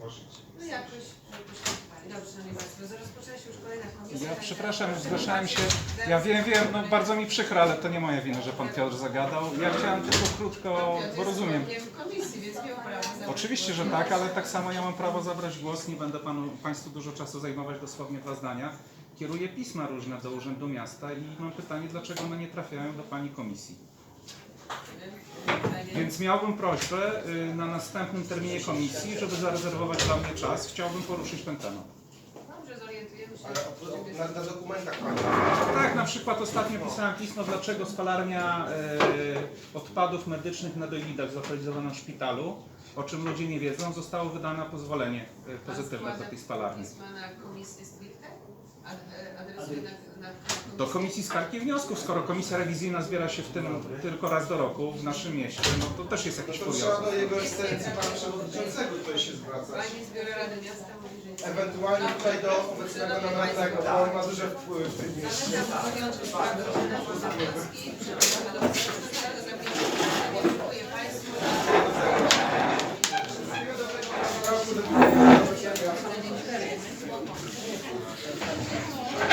No jakoś, jakoś tak. Dobrze, szanowni państwo, rozpoczęła się już kolejna komisja. Ja przepraszam, zgłaszałem się. Ja wiem, wiem, no bardzo mi przykro, ale to nie moja wina, że pan Piotr zagadał. Ja chciałem tylko krótko, bo jest rozumiem. członkiem komisji, więc miał prawo zabrać Oczywiście, że głos. tak, ale tak samo ja mam prawo zabrać głos. Nie będę panu, państwu dużo czasu zajmować, dosłownie dwa zdania. Kieruję pisma różne do Urzędu Miasta i mam pytanie, dlaczego one nie trafiają do pani komisji. Więc miałbym prośbę y, na następnym terminie komisji, żeby zarezerwować dla mnie czas. Chciałbym poruszyć ten temat. Dobrze, zorientujemy się. Ale o- na, na dokumentach pani. Tak, na przykład ostatnio pisałem pismo, dlaczego spalarnia e, odpadów medycznych na Dojlidach zlokalizowana w szpitalu, o czym ludzie nie wiedzą, zostało wydane pozwolenie e, pozytywne do tej spalarni. Pisma na komisję stricte? Ad, e, adresuje na, na, na komisję. Do Komisji Skargi i Wniosków, skoro komisja rewizyjna zbiera się w tym tylko raz do roku w naszym mieście, no to też jest No jakiś to trzeba do jego ekscelencji pana przewodniczącego tutaj się zwracać. Pani z Biura Rady Miasta mówi, że nie. Ewentualnie tutaj do obecnego nomennego, bo on ma duży wpływ w tym mieście. 最高!